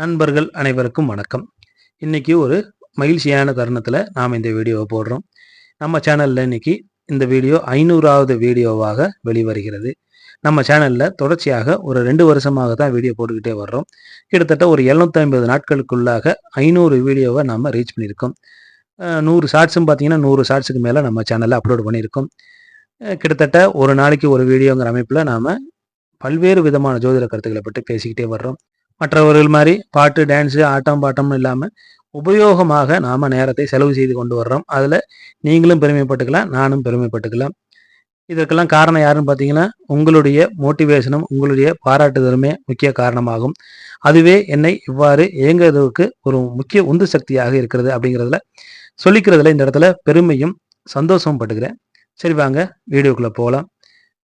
நண்பர்கள் அனைவருக்கும் வணக்கம். இன்னைக்கு ஒரு மகிழ்ச்சியான தருணத்தில் நாம் இந்த வீடியோவை போடுறோம். நம்ம சேனலில் இன்றைக்கி இந்த வீடியோ ஐநூறாவது வீடியோவாக வெளிவருகிறது. நம்ம சேனலில் தொடர்ச்சியாக ஒரு ரெண்டு வருஷமாக தான் வீடியோ போட்டுக்கிட்டே வர்றோம். கிட்டத்தட்ட ஒரு 750 ஐம்பது நாட்களுக்குள்ளாக ஐநூறு வீடியோவை நம்ம ரீச் பண்ணியிருக்கோம். நூறு ஷார்ட்ஸும் பார்த்தீங்கன்னா நூறு ஷார்ட்ஸுக்கு மேலே நம்ம சேனலில் அப்லோட் பண்ணியிருக்கோம். கிட்டத்தட்ட ஒரு நாளைக்கு ஒரு வீடியோங்கிற அமைப்பில் நாம் பல்வேறு விதமான ஜோதிட கருத்துக்களை பற்றி பேசிக்கிட்டே வர்றோம். மற்றவர்கள் மாதிரி பாட்டு டான்ஸு ஆட்டம் பாட்டம்னு இல்லாமல் உபயோகமாக நாம் நேரத்தை செலவு செய்து கொண்டு வர்றோம். அதில் நீங்களும் பெருமைப்பட்டுக்கலாம் நானும் பெருமைப்பட்டுக்கலாம். இதற்கெல்லாம் காரணம் யாருன்னு பார்த்தீங்கன்னா உங்களுடைய மோட்டிவேஷனும் உங்களுடைய பாராட்டுதலுமே முக்கிய காரணமாகும். அதுவே என்னை இவ்வாறு இயங்குவதற்கு ஒரு முக்கிய உந்து சக்தியாக இருக்கிறது அப்படிங்கிறதுல சொல்லிக்கிறதுல இந்த இடத்துல பெருமையும் சந்தோஷமும் பட்டுக்கிறேன். சரி வாங்க வீடியோக்குள்ளே போகலாம்.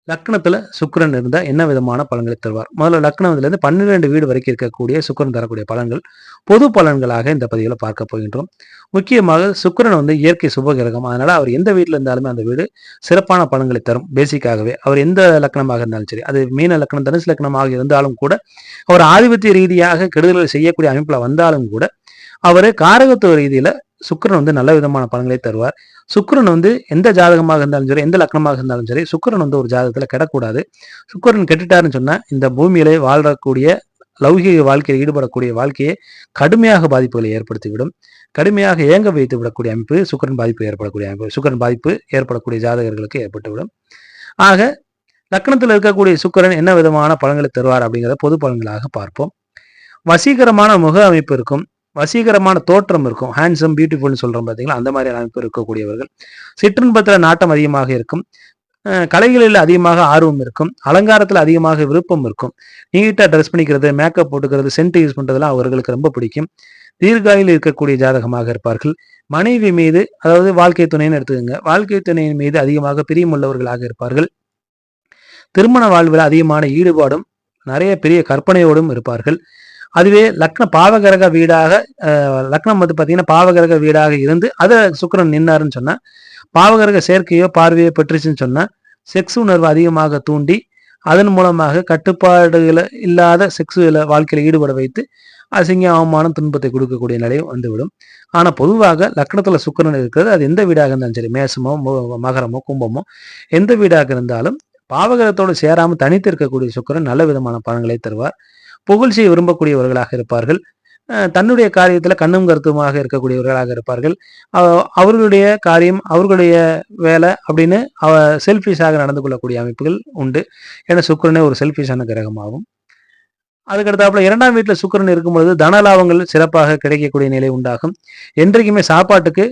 லக்னத்துல சுக்கரன் இருந்தால் என்ன விதமான பலன்களை தருவார்? முதல்ல லக்னத்திலேருந்து பன்னிரெண்டு வீடு வரைக்கும் இருக்கக்கூடிய சுக்கரன் தரக்கூடிய பலன்கள் பொது பலன்களாக இந்த பதிவில் பார்க்க போகின்றோம். முக்கியமாக சுக்கிரன் வந்து இயற்கை சுபகிரகம் அதனால அவர் எந்த வீட்டில் இருந்தாலுமே அந்த வீடு சிறப்பான பலன்களை தரும் பேசிக்காகவே. அவர் எந்த லக்னமாக இருந்தாலும் சரி அது மீன லக்னம் தனுசு லக்னமாக இருந்தாலும் கூட அவர் ஆதிபத்திய ரீதியாக கெடுதல்கள் செய்யக்கூடிய அமைப்பில் வந்தாலும் கூட அவர் காரகத்துவ ரீதியில சுக்கிரன் வந்து நல்ல விதமான பலன்களை தருவார். சுக்கிரன் வந்து எந்த ஜாதகமாக இருந்தாலும் சரி எந்த லக்னமாக இருந்தாலும் சரி சுக்கரன் வந்து ஒரு ஜாதகத்தில் கெடக்கூடாது. சுக்கிரன் கெட்டுட்டாருன்னு சொன்னால் இந்த பூமியிலே வாழக்கூடிய லௌகிக வாழ்க்கையில் ஈடுபடக்கூடிய வாழ்க்கையை கடுமையாக பாதிப்புகளை ஏற்படுத்திவிடும். கடுமையாக ஏங்க வைத்து விடக்கூடிய அமைப்பு சுக்கிரன் பாதிப்பு ஏற்படக்கூடிய அமைப்பு சுக்கிரன் பாதிப்பு ஏற்படக்கூடிய ஜாதகர்களுக்கு ஏற்பட்டுவிடும். ஆக லக்னத்தில் இருக்கக்கூடிய சுக்கிரன் என்ன விதமான பலன்களை தருவார் அப்படிங்கிறத பொது பலன்களாக பார்ப்போம். வசீகரமான முக அமைப்பு இருக்கும். வசீகரமான தோற்றம் இருக்கும். ஹேண்ட்ஸம் பியூட்டிஃபுல்னு சொல்றோம் பார்த்தீங்களா அந்த மாதிரி அமைப்பு இருக்கக்கூடியவர்கள். சிற்றின்பத்தில் நாட்டம் அதிகமாக இருக்கும். கலைகளில் அதிகமாக ஆர்வம் இருக்கும். அலங்காரத்தில் அதிகமாக விருப்பம் இருக்கும். நீட்டாக ட்ரெஸ் பண்ணிக்கிறது மேக்கப் போட்டுக்கிறது சென்ட் யூஸ் பண்ணுறதுலாம் அவர்களுக்கு ரொம்ப பிடிக்கும். தீர்காயில் இருக்கக்கூடிய ஜாதகமாக இருப்பார்கள். மனைவி மீது அதாவது வாழ்க்கை துணைன்னு எடுத்துக்கோங்க. வாழ்க்கை துணையின் மீது அதிகமாக பிரியமுள்ளவர்களாக இருப்பார்கள். திருமண வாழ்வில் அதிகமான ஈடுபாடும் நிறைய பெரிய கற்பனையோடும் இருப்பார்கள். அதுவே லக்ன பாவகரக வீடாக லக்னம் வந்து பார்த்தீங்கன்னா பாவகரக வீடாக இருந்து அதை சுக்கிரன் நின்னாருன்னு சொன்னால் பாவகரக சேர்க்கையோ பார்வையோ பெற்றுச்சுன்னு சொன்னால் செக்ஸ் உணர்வு அதிகமாக தூண்டி அதன் மூலமாக கட்டுப்பாடுகளை இல்லாத செக்ஸுவல வாழ்க்கையில் ஈடுபட வைத்து அசிங்க அவமானம் துன்பத்தை கொடுக்கக்கூடிய நிலையும் வந்துவிடும். ஆனால் பொதுவாக லக்னத்தில் சுக்கிரன் இருக்கிறது அது எந்த வீடாக இருந்தாலும் சரி மேசமோ மகரமோ கும்பமோ எந்த வீடாக இருந்தாலும் பாவகரத்தோடு சேராமல் தனித்து இருக்கக்கூடிய சுக்கிரன் நல்ல விதமான பலன்களை தருவார். புகழ்ச்சியை விரும்பக்கூடியவர்களாக இருப்பார்கள். தன்னுடைய காரியத்தில் கண்ணும் கருத்துமாக இருக்கக்கூடியவர்களாக இருப்பார்கள். அவர்களுடைய காரியம் அவர்களுடைய வேலை அப்படின்னு அவ செல்ஃபிஷாக நடந்து கொள்ளக்கூடிய அமைப்புகள் உண்டு. ஏன்னா சுக்கரனே ஒரு செல்ஃபிஷான கிரகமாகும். அதுக்கடுத்தாப்புல இரண்டாம் வீட்டில் சுக்கரன் இருக்கும் பொழுது தன லாபங்கள் சிறப்பாக கிடைக்கக்கூடிய நிலை உண்டாகும். என்றைக்குமே சாப்பாட்டுக்கு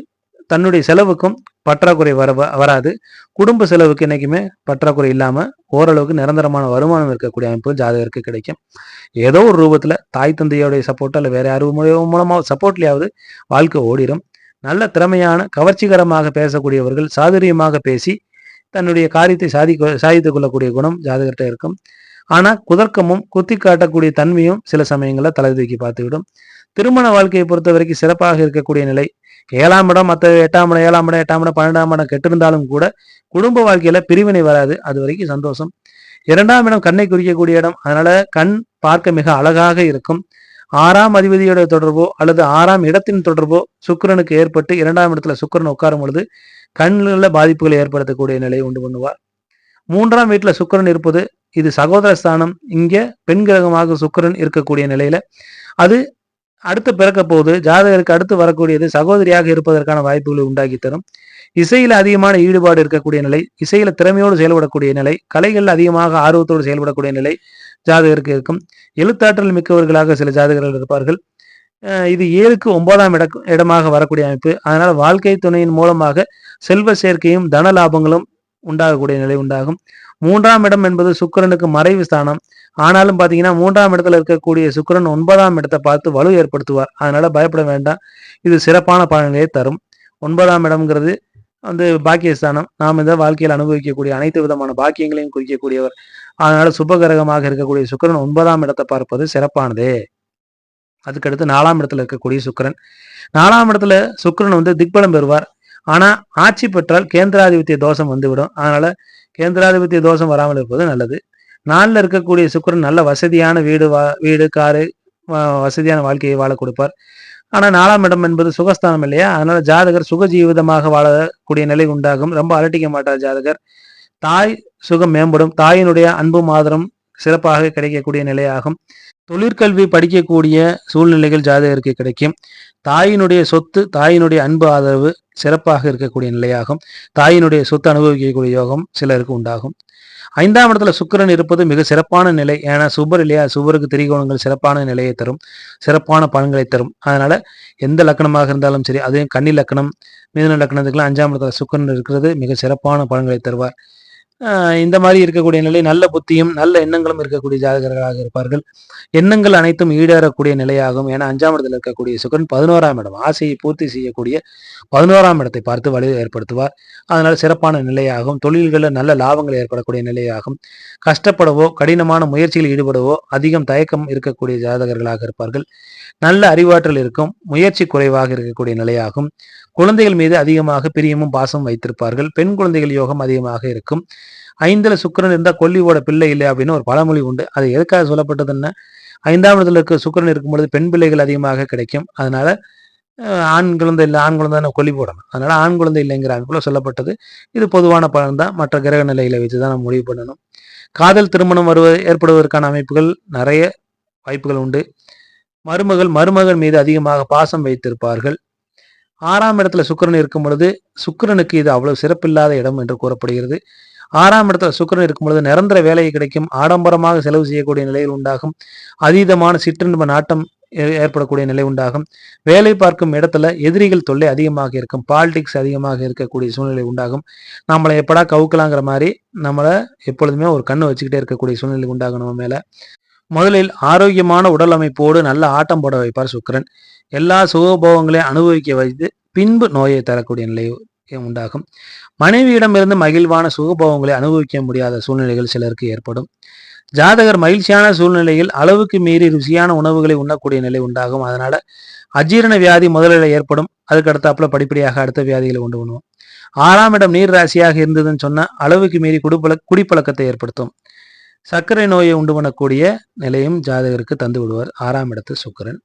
தன்னுடைய செலவுக்கும் பற்றாக்குறை வர வராது. குடும்ப செலவுக்கு என்றைக்குமே பற்றாக்குறை இல்லாமல் ஓரளவுக்கு நிரந்தரமான வருமானம் இருக்கக்கூடிய அமைப்பு ஜாதகருக்கு கிடைக்கும். ஏதோ ஒரு ரூபத்தில் தாய் தந்தையோடைய சப்போர்ட் அல்ல வேற யாரு மூலியமா- மூலமா சப்போர்ட்லயாவது வாழ்க்கை ஓடிடும் நல்ல திறமையான கவர்ச்சிகரமாக பேசக்கூடியவர்கள் சாதுரியமாக பேசி தன்னுடைய காரியத்தை சாதி சாதித்துக் கொள்ளக்கூடிய குணம் ஜாதகர்கிட்ட இருக்கும். ஆனால் குதர்க்கமும் குத்தி காட்டக்கூடிய தன்மையும் சில சமயங்களில் தலை தூக்கி பார்த்துவிடும். திருமண வாழ்க்கையை பொறுத்த வரைக்கும் சிறப்பாக இருக்கக்கூடிய நிலை ஏழாம் இடம் மற்ற எட்டாம் இடம் ஏழாம் இடம் எட்டாம் இடம் பன்னெண்டாம் இடம் கெட்டிருந்தாலும் கூட குடும்ப வாழ்க்கையில பிரிவினை வராது. அது வரைக்கும் சந்தோஷம். இரண்டாம் இடம் கண்ணை குறிக்கக்கூடிய இடம். அதனால கண் பார்க்க மிக அழகாக இருக்கும். ஆறாம் அதிபதியோட தொடர்போ அல்லது ஆறாம் இடத்தின் தொடர்போ சுக்கிரனுக்கு ஏற்பட்டு இரண்டாம் இடத்துல சுக்கிரன் உட்காரும் பொழுது கண்களில் பாதிப்புகளை ஏற்படுத்தக்கூடிய நிலையை உண்டு பண்ணுவார். மூன்றாம் வீட்டுல சுக்கிரன் இருப்பது இது சகோதர ஸ்தானம் இங்கே பெண் கிரகமாக சுக்கிரன் இருக்கக்கூடிய நிலையில அது அடுத்து பிறக்க போது ஜாதகருக்கு அடுத்து வரக்கூடியது சகோதரியாக இருப்பதற்கான வாய்ப்புகளை உண்டாக்கி தரும். இசையில அதிகமான ஈடுபாடு இருக்கக்கூடிய நிலை இசையில திறமையோடு செயல்படக்கூடிய நிலை கலைகள் அதிகமாக ஆர்வத்தோடு செயல்படக்கூடிய நிலை ஜாதகருக்கு இருக்கும். எழுத்தாற்றல் மிக்கவர்களாக சில ஜாதகர்கள் இருப்பார்கள். இது ஏழுக்கு ஒன்பதாம் இட இடமாக வரக்கூடிய அமைப்பு. அதனால வாழ்க்கை துணையின் மூலமாக செல்வ சேர்க்கையும் தன லாபங்களும் உண்டாகக்கூடிய நிலை உண்டாகும். மூன்றாம் இடம் என்பது சுக்கிரனுக்கு மறைவு ஸ்தானம். ஆனாலும் பாத்தீங்கன்னா மூன்றாம் இடத்துல இருக்கக்கூடிய சுக்கிரன் ஒன்பதாம் இடத்தை பார்த்து வலு ஏற்படுத்துவார். அதனால பயப்பட வேண்டாம். இது சிறப்பான பலன்களை தரும். ஒன்பதாம் இடம்ங்கிறது வந்து பாக்கியஸ்தானம். நாம் இந்த வாழ்க்கையில் அனுபவிக்கக்கூடிய அனைத்து விதமான பாக்கியங்களையும் குறிக்கக்கூடியவர். அதனால சுபகிரகமாக இருக்கக்கூடிய சுக்கிரன் ஒன்பதாம் இடத்தை பார்ப்பது சிறப்பானதே. அதுக்கடுத்து நாலாம் இடத்துல இருக்கக்கூடிய சுக்கிரன். நாலாம் இடத்துல சுக்கிரன் வந்து திக்பலம் பெறுவார். ஆனா ஆட்சி பெற்றால் கேந்திராதிபத்திய தோஷம் வந்துவிடும். அதனால கேந்திராதிபத்திய தோஷம் வராமல் இருப்பது நல்லது. நாளில் இருக்கக்கூடிய சுக்கிரன் நல்ல வசதியான வீடு வா வீடு காரு வசதியான வாழ்க்கையை வாழ கொடுப்பார். ஆனால் நாலாம் இடம் என்பது சுகஸ்தானம் இல்லையா? அதனால ஜாதகர் சுக ஜீவிதமாக வாழக்கூடிய நிலை உண்டாகும். ரொம்ப அலட்டிக்க மாட்டார் ஜாதகர். தாய் சுகம் மேம்படும். தாயினுடைய அன்பும் ஆதரவும் சிறப்பாக கிடைக்கக்கூடிய நிலையாகும். தொழிற்கல்வி படிக்கக்கூடிய சூழ்நிலைகள் ஜாதகருக்கு கிடைக்கும். தாயினுடைய சொத்து தாயினுடைய அன்பு ஆதரவு சிறப்பாக இருக்கக்கூடிய நிலையாகும். தாயினுடைய சொத்து அனுபவிக்கக்கூடிய யோகம் சிலருக்கு உண்டாகும். ஐந்தாம் இடத்துல சுக்கரன் இருப்பது மிக சிறப்பான நிலை. ஏன்னா சுபர் இல்லையா? சுபருக்கு திரிகோணங்கள் சிறப்பான நிலையை தரும். சிறப்பான பலன்களை தரும். அதனால எந்த லக்கணமாக இருந்தாலும் சரி அதையும் கன்னி லக்கணம் மிதுன லக்கணத்துக்குலாம் அஞ்சாம் இடத்துல சுக்கிரன் இருக்கிறது மிக சிறப்பான பலன்களை தருவார். இந்த மாதிரி இருக்கக்கூடிய நிலை நல்ல புத்தியும் நல்ல எண்ணங்களும் இருக்கக்கூடிய ஜாதகர்களாக இருப்பார்கள். எண்ணங்கள் அனைத்தும் ஈடேறக்கூடிய நிலையாகும். ஏன்னா அஞ்சாம் இடத்தில் இருக்கக்கூடிய சுக்கரன் பதினோராம் இடம். ஆசையை பூர்த்தி செய்யக்கூடிய பதினோராம் இடத்தை பார்த்து வலு ஏற்படுத்துவார். அதனால் சிறப்பான நிலையாகும். தொழில்களில் நல்ல லாபங்கள் ஏற்படக்கூடிய நிலையாகும். கஷ்டப்படவோ கடினமான முயற்சியில் ஈடுபடவோ அதிகம் தயக்கம் இருக்கக்கூடிய ஜாதகர்களாக இருப்பார்கள். நல்ல அறிவாற்றல் இருக்கும். முயற்சி குறைவாக இருக்கக்கூடிய நிலையாகும். குழந்தைகள் மீது அதிகமாக பிரியமும் பாசம் வைத்திருப்பார்கள். பெண் குழந்தைகள் யோகம் அதிகமாக இருக்கும். ஐந்துல சுக்கிரன் இருந்தால் கொல்லியோட பிள்ளை இல்லை அப்படின்னு ஒரு பழமொழி உண்டு. அது எதுக்காக சொல்லப்பட்டதுன்னா ஐந்தாம் இடத்துல இருக்க சுக்கிரன் இருக்கும் பொழுது பெண் பிள்ளைகள் அதிகமாக கிடைக்கும். அதனால ஆண் குழந்தை இல்லை ஆண் குழந்தை கொல்லி போடணும். அதனால ஆண் குழந்தை இல்லைங்கிற அமைப்புல சொல்லப்பட்டது. இது பொதுவான பலன் தான். மற்ற கிரக நிலைகளை வச்சு தான் நம்ம முடிவு பண்ணணும். காதல் திருமணம் வருவது ஏற்படுவதற்கான அமைப்புகள் நிறைய வாய்ப்புகள் உண்டு. மருமகள் மருமகள் மீது அதிகமாக பாசம் வைத்திருப்பார்கள். ஆறாம் இடத்துல சுக்கிரன் இருக்கும் பொழுது சுக்கரனுக்கு இது அவ்வளவு சிறப்பில்லாத இடம் என்று கூறப்படுகிறது. ஆறாம் இடத்துல சுக்கிரன் இருக்கும் பொழுது நிரந்தர வேலை கிடைக்கும். ஆடம்பரமாக செலவு செய்யக்கூடிய நிலையில் உண்டாகும். அதீதமான சிற்றின்ப நாட்டம் ஏ- ஏற்படக்கூடிய நிலை உண்டாகும். வேலை பார்க்கும் இடத்துல எதிரிகள் தொல்லை அதிகமாக இருக்கும். பாலிடிக்ஸ் அதிகமாக இருக்கக்கூடிய சூழ்நிலை உண்டாகும். நம்மளை எப்படா கவுக்கலாங்கிற மாதிரி நம்மளை எப்பொழுதுமே ஒரு கண்ணு வச்சுக்கிட்டே இருக்கக்கூடிய சூழ்நிலை உண்டாகும் நம்ம மேல. முதலில் ஆரோக்கியமான உடல் அமைப்போடு நல்ல ஆட்டம் போட வைப்பார் சுக்கிரன். எல்லா சுகபோகங்களையும் அனுபவிக்க வைத்து பின்பு நோயை தரக்கூடிய நிலை உண்டாகும். மனைவியிடமிருந்து மகிழ்வான சுகபோகங்களை அனுபவிக்க முடியாத சூழ்நிலைகள் சிலருக்கு ஏற்படும். ஜாதகர் மகிழ்ச்சியான சூழ்நிலையில் அளவுக்கு மீறி ருசியான உணவுகளை உண்ணக்கூடிய நிலை உண்டாகும். அதனால அஜீரண வியாதி முதலில் ஏற்படும். அதுக்கு அடுத்தாப்புல படிப்படியாக அடுத்த வியாதிகளை உண்டு பண்ணுவோம். ஆறாம் இடம் நீர் ராசியாக இருந்ததுன்னு சொன்னால் அளவுக்கு மீறி குடிப்பழ குடிப்பழக்கத்தை ஏற்படுத்தும். சர்க்கரை நோயை உண்டு பண்ணக்கூடிய நிலையும் ஜாதகருக்கு தந்து விடுவார். ஆறாம் இடத்து சுக்கிரன்.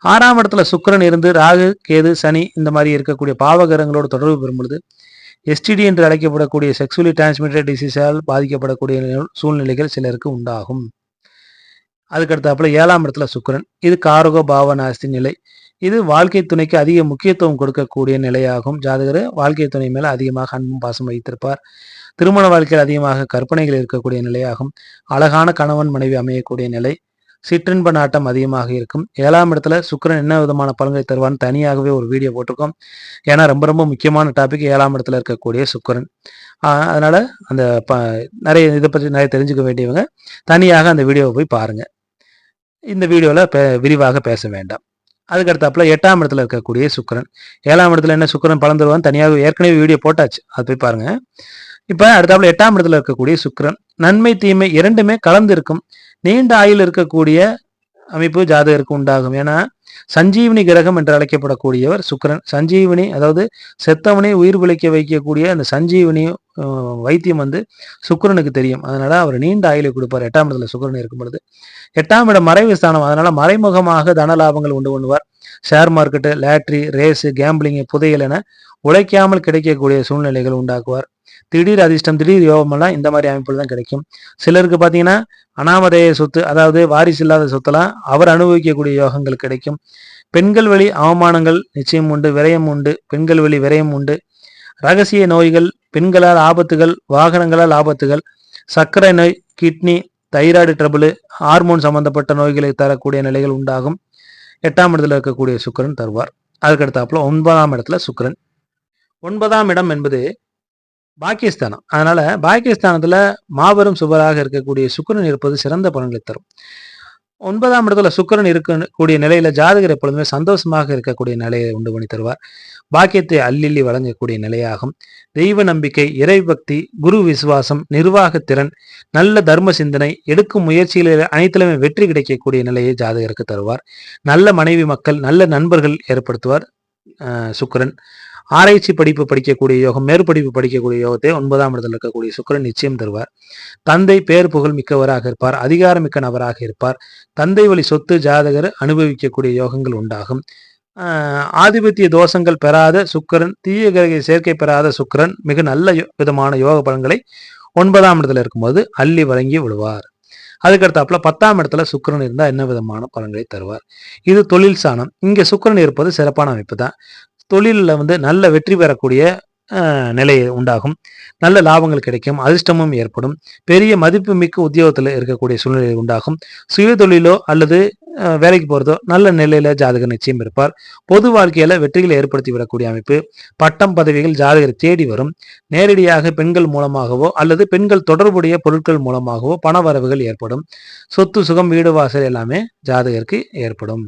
ஆறாம் இடத்துல சுக்கரன் இருந்து ராகு கேது சனி இந்த மாதிரி இருக்கக்கூடிய பாவகரங்களோடு தொடர்பு பெறும்பொழுது எஸ்டிடி என்று அழைக்கப்படக்கூடிய செக்ஸுவலி டிரான்ஸ்மிட்டட் டிசீஸால் பாதிக்கப்படக்கூடிய சூழ்நிலைகள் சிலருக்கு உண்டாகும். அதுக்கடுத்தாப்புல ஏழாம் இடத்துல சுக்கரன். இது காரகோ பாவநாஸ்தி நிலை. இது வாழ்க்கை துணைக்கு அதிக முக்கியத்துவம் கொடுக்கக்கூடிய நிலையாகும். ஜாதகர் வாழ்க்கை துணை மேல அதிகமாக அன்பும் பாசம் வைத்திருப்பார். திருமண வாழ்க்கையில் அதிகமாக கற்பனைகள் இருக்கக்கூடிய நிலையாகும். அழகான கணவன் மனைவி அமையக்கூடிய நிலை. சிற்றின்ப நாட்டம் அதிகமாக இருக்கும். ஏழாம் இடத்துல சுக்கிரன் என்ன விதமான பலன்களை தருவான்னு தனியாகவே ஒரு வீடியோ போட்டிருக்கோம். ஏன்னா ரொம்ப ரொம்ப முக்கியமான டாபிக் ஏழாம் இடத்துல இருக்கக்கூடிய சுக்கரன். அதனால அந்த ப நிறைய இதை பற்றி நிறைய தெரிஞ்சுக்க வேண்டியவங்க தனியாக அந்த வீடியோவை போய் பாருங்க. இந்த வீடியோவில் பே விரிவாக பேச வேண்டாம். அதுக்கடுத்தாப்புல எட்டாம் இடத்துல இருக்கக்கூடிய சுக்கரன். ஏழாம் இடத்துல என்ன சுக்கிரன் பலன் தருவான்னு தனியாக ஏற்கனவே வீடியோ போட்டாச்சு. அது போய் பாருங்க. இப்போ அடுத்தாப்புல எட்டாம் இடத்துல இருக்கக்கூடிய சுக்கரன். நன்மை தீமை இரண்டுமே கலந்து இருக்கும் நீண்ட ஆயில் இருக்கக்கூடிய அமைப்பு ஜாதகருக்கு உண்டாகும். ஏன்னா சஞ்சீவினி கிரகம் என்று அழைக்கப்படக்கூடியவர் சுக்கிரன். சஞ்சீவினி அதாவது செத்தவனை உயிர் பிழைக்க வைக்கக்கூடிய அந்த சஞ்சீவினி வைத்தியம் வந்து சுக்கரனுக்கு தெரியும். அதனால அவர் நீண்ட ஆயிலை கொடுப்பார். எட்டாம் இடத்துல சுக்கரன் இருக்கும் பொழுது. எட்டாம் இடம் மறைவு ஸ்தானம். அதனால மறைமுகமாக தன லாபங்கள் உண்டு பண்ணுவார். Share market lottery race gambling புதையல் என உழைக்காமல் கிடைக்கக்கூடிய சூழ்நிலைகள் உண்டாக்குவார். திடீர் அதிர்ஷ்டம் திடீர் யோகமெல்லாம் இந்த மாதிரி அமைப்பில் தான் கிடைக்கும். சிலருக்கு பார்த்தீங்கன்னா அனாமதேய சொத்து அதாவது வாரிசு இல்லாத சொத்தெல்லாம் அவர் அனுபவிக்கக்கூடிய யோகங்கள் கிடைக்கும். பெண்கள் வழி அவமானங்கள் நிச்சயம் உண்டு விரயம் உண்டு பெண்கள் வழி விரயம் உண்டு. ரகசிய நோய்கள் பெண்களால் ஆபத்துகள் வாகனங்களால் ஆபத்துகள் சர்க்கரை நோய் கிட்னி தைராய்டு ட்ரபிள் ஹார்மோன் சம்பந்தப்பட்ட நோய்களை தரக்கூடிய நிலைகள் உண்டாகும். எட்டாம் இடத்துல இருக்கக்கூடிய சுக்கிரன் தருவார். அதுக்கடுத்தாப்புல ஒன்பதாம் இடத்துல சுக்கிரன். ஒன்பதாம் இடம் என்பது பாக்கியஸ்தானம். அதனால பாக்கியஸ்தானத்துல மாபெரும் சுவராக இருக்கக்கூடிய சுக்கிரன் இருப்பது சிறந்த பலன்களை தரும். ஒன்பதாம் இடத்துல சுக்கிரன் இருக்கக்கூடிய நிலையில ஜாதகர் எப்பொழுதுமே சந்தோஷமாக இருக்கக்கூடிய நிலையை உண்டு பண்ணி தருவார். பாக்கியத்தை அள்ளிள்ளி வழங்கக்கூடிய நிலையாகும். தெய்வ நம்பிக்கை இறைபக்தி குரு விசுவாசம் நிர்வாக திறன் நல்ல தர்ம சிந்தனை எடுக்கும் முயற்சியில் அனைத்திலுமே வெற்றி கிடைக்கக்கூடிய நிலையை ஜாதகருக்கு தருவார். நல்ல மனைவி மக்கள் நல்ல நண்பர்கள் ஏற்படுத்துவார் சுக்கரன் சுக்கிரன். ஆராய்ச்சி படிப்பு படிக்கக்கூடிய யோகம் மேற்படிப்பு படிக்கக்கூடிய யோகத்தை ஒன்பதாம் இடத்தில் இருக்கக்கூடிய சுக்கரன் நிச்சயம் தருவார். தந்தை பேர் புகழ் மிக்கவராக இருப்பார் அதிகாரமிக்க நபராக இருப்பார். தந்தை வழி சொத்து ஜாதகர் அனுபவிக்கக்கூடிய யோகங்கள் உண்டாகும். ஆஹ் ஆதிபத்திய தோஷங்கள் பெறாத சுக்கரன் தீய கிரக சேர்க்கை பெறாத சுக்கிரன் மிக நல்ல யோ- விதமான யோக பலன்களை ஒன்பதாம் இடத்துல இருக்கும்போது அள்ளி வழங்கி விடுவார். அதுக்கடுத்தாப்புல பத்தாம் இடத்துல சுக்கிரன் இருந்தால் என்ன விதமான பலன்களை தருவார். இது தொழில் சாணம். இங்கே சுக்கிரன் இருப்பது சிறப்பான அமைப்பு தான். தொழிலில் வந்து நல்ல வெற்றி பெறக்கூடிய நிலை உண்டாகும். நல்ல லாபங்கள் கிடைக்கும் அதிர்ஷ்டமும் ஏற்படும். பெரிய மதிப்புமிக்க உத்தியோகத்தில் இருக்கக்கூடிய சூழ்நிலை உண்டாகும். சுய தொழிலோ அல்லது வேலைக்கு போகிறதோ நல்ல நிலையில் ஜாதகர் நிச்சயம் இருப்பார். பொது வாழ்க்கையில வெற்றிகளை ஏற்படுத்தி விடக்கூடிய அமைப்பு. பட்டம் பதவிகள் ஜாதகர் தேடி வரும். நேரடியாக பெண்கள் மூலமாகவோ அல்லது பெண்கள் தொடர்புடைய பொருட்கள் மூலமாகவோ பண வரவுகள் ஏற்படும். சொத்து சுகம் வீடு வாசல் எல்லாமே ஜாதகருக்கு ஏற்படும்.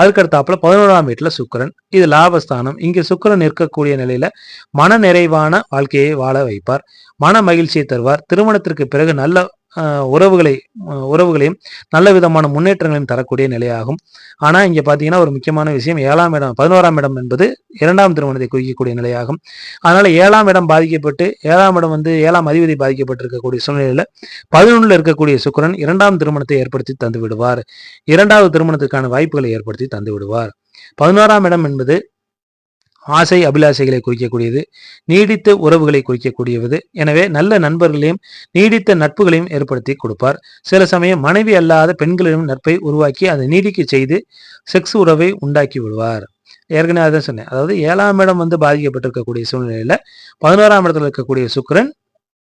அதுக்கடுத்தாப்புல பதினோராம் வீட்டில் சுக்கிரன். இது லாபஸ்தானம். இங்கே சுக்கிரன் இருக்கக்கூடிய நிலையில மன நிறைவான வாழ்க்கையை வாழ வைப்பார். மன மகிழ்ச்சியை தருவார். திருமணத்திற்கு பிறகு நல்ல உறவுகளை உறவுகளையும் நல்ல விதமான முன்னேற்றங்களையும் தரக்கூடிய நிலையாகும். ஆனால் இங்கே பார்த்தீங்கன்னா ஒரு முக்கியமான விஷயம் ஏழாம் இடம் பதினோராம் இடம் என்பது இரண்டாம் திருமணத்தை குறிக்கக்கூடிய நிலையாகும். அதனால் ஏழாம் இடம் பாதிக்கப்பட்டு ஏழாம் இடம் வந்து ஏழாம் அதிபதி பாதிக்கப்பட்டிருக்கக்கூடிய சூழ்நிலையில் பதினொன்றில் இருக்கக்கூடிய சுக்கிரன் இரண்டாம் திருமணத்தை ஏற்படுத்தி தந்து விடுவார். இரண்டாவது திருமணத்துக்கான வாய்ப்புகளை ஏற்படுத்தி தந்து விடுவார். பதினோராம் இடம் என்பது ஆசை அபிலாசைகளை குறிக்கக்கூடியது நீடித்த உறவுகளை குறிக்கக்கூடியது. எனவே நல்ல நண்பர்களையும் நீடித்த நட்புகளையும் ஏற்படுத்தி கொடுப்பார். சில சமயம் மனைவி அல்லாத பெண்களிடம் நட்பை உருவாக்கி அதை நீடிக்க செய்து செக்ஸ் உறவை உண்டாக்கி விடுவார். ஏற்கனவே அதான் சொன்னேன். அதாவது ஏழாம் இடம் வந்து பாதிக்கப்பட்டிருக்கக்கூடிய சூழ்நிலையில பதினோராம் இடத்துல இருக்கக்கூடிய சுக்கரன்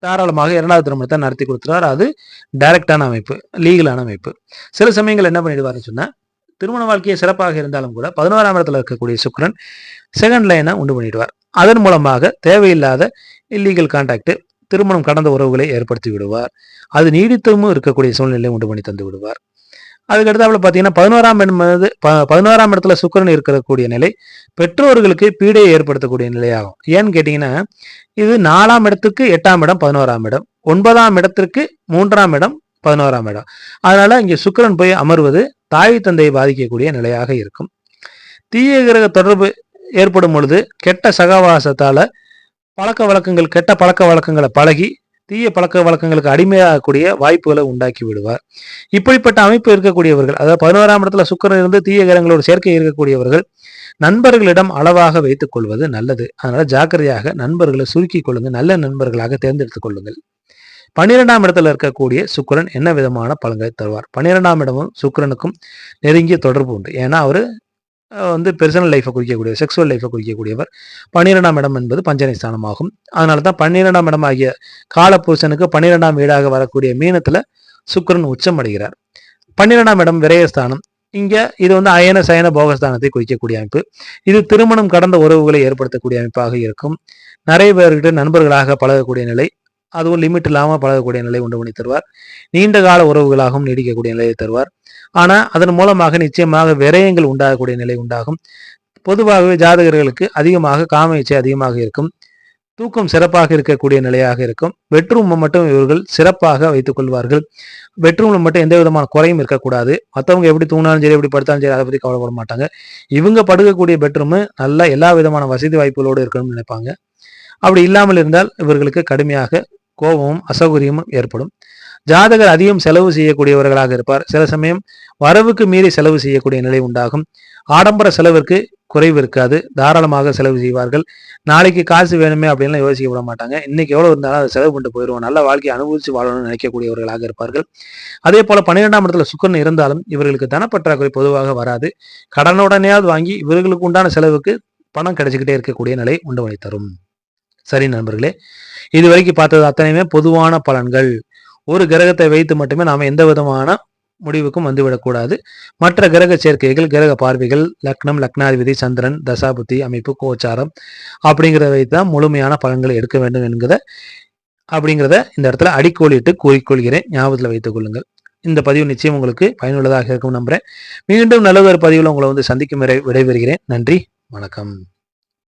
தாராளமாக இரண்டாவது திருமணத்தை நடத்தி கொடுத்துருவார். அது டைரக்டான அமைப்பு லீகலான அமைப்பு. சில சமயங்கள் என்ன பண்ணிடுவாருன்னு சொன்னா திருமண வாழ்க்கையை சிறப்பாக இருந்தாலும் கூட பதினோராம் இடத்துல இருக்கக்கூடிய சுக்கரன் செகண்ட் லைனை உண்டு பண்ணிடுவார். அதன் மூலமாக தேவையில்லாத இல்லீகல் கான்டாக்ட் திருமணம் கடந்த உறவுகளை ஏற்படுத்தி விடுவார். அது நீடித்தமும் இருக்கக்கூடிய சூழ்நிலையை உண்டு பண்ணி தந்து விடுவார். அதுக்கடுத்தாப்புல பார்த்தீங்கன்னா பதினோராம் என்பது ப- பதினோராம் இடத்துல சுக்கரன் இருக்கக்கூடிய நிலை பெற்றோர்களுக்கு பீடையை ஏற்படுத்தக்கூடிய நிலையாகும். ஏன்னு கேட்டீங்கன்னா இது நாலாம் இடத்துக்கு எட்டாம் இடம் பதினோராம் இடம். ஒன்பதாம் இடத்திற்கு மூன்றாம் இடம் பதினோராம் இடம். அதனால இங்கே சுக்கிரன் போய் அமர்வது தாய் தந்தையை பாதிக்கக்கூடிய நிலையாக இருக்கும். தீய கிரக தொடர்பு ஏற்படும் பொழுது கெட்ட சகவாசத்தால பழக்க வழக்கங்கள் கெட்ட பழக்க வழக்கங்களை பழகி தீய பழக்க வழக்கங்களுக்கு அடிமையாகக்கூடிய வாய்ப்புகளை உண்டாக்கி விடுவார். இப்படிப்பட்ட அமைப்பு இருக்கக்கூடியவர்கள் அதாவது பதினோராம் இடத்துல சுக்கரன் இருந்து தீய கிரகங்களோட சேர்க்கை இருக்கக்கூடியவர்கள் நண்பர்களிடம் அளவாக வைத்துக் கொள்வது நல்லது. அதனால ஜாக்கிரதையாக நண்பர்களை சுருக்கிக் கொள்ளுங்கள் நல்ல நண்பர்களாக தேர்ந்தெடுத்துக் கொள்ளுங்கள். பன்னிரெண்டாம் இடத்துல இருக்கக்கூடிய சுக்கரன் என்ன விதமான பலன்களை தருவார்? பன்னிரெண்டாம் இடமும் சுக்கிரனுக்கும் நெருங்கிய தொடர்பு உண்டு. ஏன்னா அவர் வந்து பெர்சனல் லைஃப்பை குறிக்கக்கூடிய செக்ஸுவல் லைஃப்பை குறிக்கக்கூடியவர். பன்னிரெண்டாம் இடம் என்பது பஞ்சனை ஸ்தானமாகும். அதனால தான் பன்னிரெண்டாம் இடம் ஆகிய காலப்புருஷனுக்கு பன்னிரெண்டாம் வீடாக வரக்கூடிய மீனத்தில் சுக்கிரன் உச்சம் அடைகிறார். பன்னிரெண்டாம் இடம் விரயஸ்தானம். இங்கே இது வந்து அயன சயன போகஸ்தானத்தை குறிக்கக்கூடிய அமைப்பு. இது திருமணம் கடந்த உறவுகளை ஏற்படுத்தக்கூடிய அமைப்பாக இருக்கும். நிறைய பேர்கிட்ட நண்பர்களாக பழகக்கூடிய நிலை. அதுவும் லிமிட் இல்லாமல் பழகக்கூடிய நிலை உண்டு பண்ணி தருவார். நீண்ட கால உறவுகளாகவும் நீடிக்கக்கூடிய நிலையை தருவார். ஆனால் அதன் மூலமாக நிச்சயமாக விரயங்கள் உண்டாகக்கூடிய நிலை உண்டாகும். பொதுவாகவே ஜாதகர்களுக்கு அதிகமாக காம இச்சை அதிகமாக இருக்கும். தூக்கம் சிறப்பாக இருக்கக்கூடிய நிலையாக இருக்கும். பெட்ரூம் மட்டும் இவர்கள் சிறப்பாக வைத்துக் கொள்வார்கள். பெட்ரூம்ல மட்டும் எந்த விதமான குறையும் இருக்கக்கூடாது. மற்றவங்க எப்படி தூங்கினாலும் சரி எப்படி படுத்தாலும் சரி அதை பற்றி கவலைப்பட மாட்டாங்க. இவங்க படுக்கக்கூடிய பெட்ரூம் நல்லா எல்லா விதமான வசதி வாய்ப்புகளோடு இருக்கணும்னு நினைப்பாங்க. அப்படி இல்லாமல் இருந்தால் இவர்களுக்கு கடுமையாக கோபமும் அசௌகரியமும் ஏற்படும். ஜாதகர் அதிகம் செலவு செய்யக்கூடியவர்களாக இருப்பார். சில சமயம் வரவுக்கு மீறி செலவு செய்யக்கூடிய நிலை உண்டாகும். ஆடம்பர செலவிற்கு குறைவு இருக்காது. தாராளமாக செலவு செய்வார்கள். நாளைக்கு காசு வேணுமே அப்படின்லாம் யோசிக்க விட மாட்டாங்க. இன்னைக்கு எவ்வளவு இருந்தாலும் அதை செலவு பண்ணிட்டு போயிடுவோம் நல்ல வாழ்க்கையை அனுபவிச்சு வாழணும்னு நினைக்கக்கூடியவர்களாக இருப்பார்கள். அதே போல பன்னிரெண்டாம் இடத்துல சுக்கரன் இருந்தாலும் இவர்களுக்கு தனப்பற்றாக்குறை பொதுவாக வராது. கடனுடனேயாவது வாங்கி இவர்களுக்கு உண்டான செலவுக்கு பணம் கிடைச்சிக்கிட்டே இருக்கக்கூடிய நிலை உண்டு வழி தரும் சரி நண்பர்களே இது வரைக்கும் பார்த்தது அத்தனையுமே பொதுவான பலன்கள். ஒரு கிரகத்தை வைத்து மட்டுமே நாம் எந்த விதமான முடிவுக்கும் வந்துவிடக்கூடாது மற்ற கிரக சேர்க்கைகள் கிரக பார்வைகள் லக்னம் லக்னாதிபதி சந்திரன் தசாபுத்தி அமைப்பு கோச்சாரம் அப்படிங்கிறத வைத்து தான் முழுமையான பலன்களை எடுக்க வேண்டும் என்கிறத அப்படிங்கிறத இந்த இடத்துல அடிக்கோலிட்டு கூறிக்கொள்கிறேன். ஞாபகத்தில் வைத்துக் கொள்ளுங்கள். இந்த பதிவு நிச்சயம் உங்களுக்கு பயனுள்ளதாக இருக்கும் நம்புறேன். மீண்டும் நல்லதொரு பதிவில் உங்களை வந்து சந்திக்கும் வரை விடைபெறுகிறேன். நன்றி வணக்கம்.